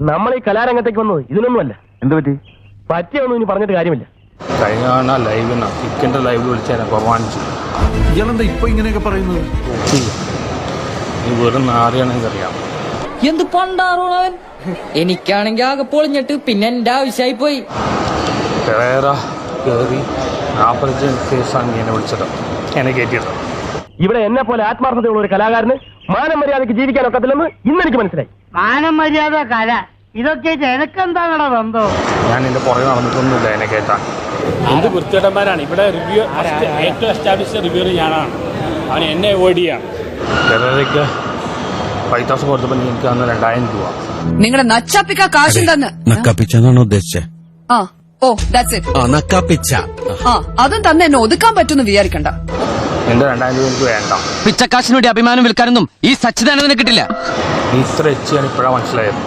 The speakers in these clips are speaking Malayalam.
നമ്മൾ ഈ കലാരംഗത്തേക്ക് വന്നത് ഇതിനൊന്നുമല്ല. എന്ത് പറ്റി? പറ്റിയൊന്നും ഇനി പറഞ്ഞിട്ട് കാര്യമില്ല. കഴിഞ്ഞ തവണ ലൈവിനാ ഇക്കിന്റെ ലൈവിൽ വിളിച്ചാൽ അപമാനിച്ചു. ഇയാളെന്താ ഇപ്പൊ ഇങ്ങനെയൊക്കെ പറയുന്നത്? ഓക്കെ. നീ വെറും നാറിയാണെങ്കിൽ അറിയാം എന്ത് പണ്ടാറോണവൻ? എനിക്കാണെങ്കി ആകെ പൊളിഞ്ഞിട്ട് പിന്നെ എന്റെ ആവശ്യമായി പോയി കയറി കേസാണ് എന്നെ വിളിച്ചത്. എന്നെ കയറ്റിയത് ഇവിടെ എന്നെ പോലെ ആത്മാർത്ഥതയുള്ള ഒരു കലാകാരന് മാനം മര്യാദയ്ക്ക് ജീവിക്കാൻ ഒക്കത്തില്ലെന്ന് ഇന്നെനിക്ക് മനസ്സിലായി. മാനം മര്യാദ കല ഇതൊക്കെ എനക്കെന്താണോ ബന്ധം? ഞാൻ എന്റെ പുറകെ നടന്നിട്ടൊന്നുമില്ല എന്നെ കേട്ടാ. എന്ത് വൃത്തികെട്ടന്മാരാണ്. ഇവിടെ റിവ്യൂ ഏറ്റവും എസ്റ്റാബ്ലിഷ് റിവ്യൂർ ഞാനാണ്. അവൻ എന്നെ അവോയ്ഡ് ചെയ്യാണ് കൊടുത്തപ്പോൾ എനിക്ക് രണ്ടായിരം രൂപ. നിങ്ങളുടെ നച്ചാപ്പിക്ക കാശുണ്ടെന്ന്. നക്കാപ്പിച്ചാന്നാണോ ഉദ്ദേശിച്ചേ? ആ ഓ ദാറ്റ്സ് ഇറ്റ് ആ നക്കാപ്പിച്ച. ആ അതും തന്നെ എന്നെ ഒതുക്കാൻ പറ്റുമെന്ന് വിചാരിക്കണ്ട. എന്റെ രണ്ടായിരം രൂപ എനിക്ക് വേണ്ട. പിച്ചക്കാശിന് വേണ്ടി അഭിമാനം വിൽക്കാനൊന്നും ഈ സച്ചിദാനന്ദനെ കിട്ടില്ല. ഇത്ര എച്ചിയാണ് ഇപ്പോഴാണ് മനസ്സിലായത്.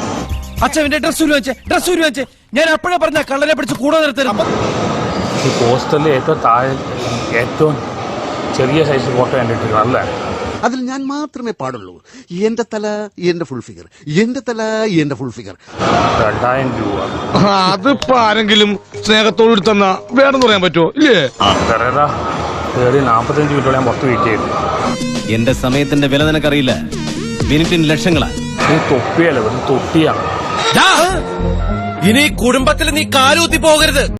അച്ഛന്റെ ഡ്രസ് വെച്ചേ ഡ്രസ് വെച്ചേ. ഞാൻ അപ്പോഴേ പറഞ്ഞ കള്ളനെ പിടിച്ച് കൂടെ നിർത്തരുത്. ഈ പോസ്റ്ററിൽ ഏറ്റവും താഴെ ഏറ്റവും ചെറിയ സൈസ് ഫോട്ടോ എന്റെ ഇട്ടിരിക്കണം അല്ലേ? അതിൽ ഞാൻ മാത്രമേ പാടുള്ളൂ. എന്റെ തല എന്റെ ഫുൾ ഫിഗർ എന്റെ തല എന്റെ ഫുൾ ഫിഗർ രണ്ടായിരം രൂപ. അതിപ്പോ ആരെങ്കിലും സ്നേഹത്തോട് തന്ന വേണമെന്ന് പറയാൻ പറ്റുമോ ഇല്ലേ? കയറി നാപ്പത്തഞ്ച് മിനിറ്റോളം ഞാൻ പുറത്ത് വെയിറ്റ് ചെയ്തു എന്റെ സമയത്തിന്റെ വില നിനക്കറിയില്ല. മിനിറ്റിന് ലക്ഷങ്ങളാണ് നീ തൊപ്പിയല്ല? തൊട്ടിയാണ് ഇനി കുടുംബത്തിൽ നീ കാലൂത്തി പോകരുത്.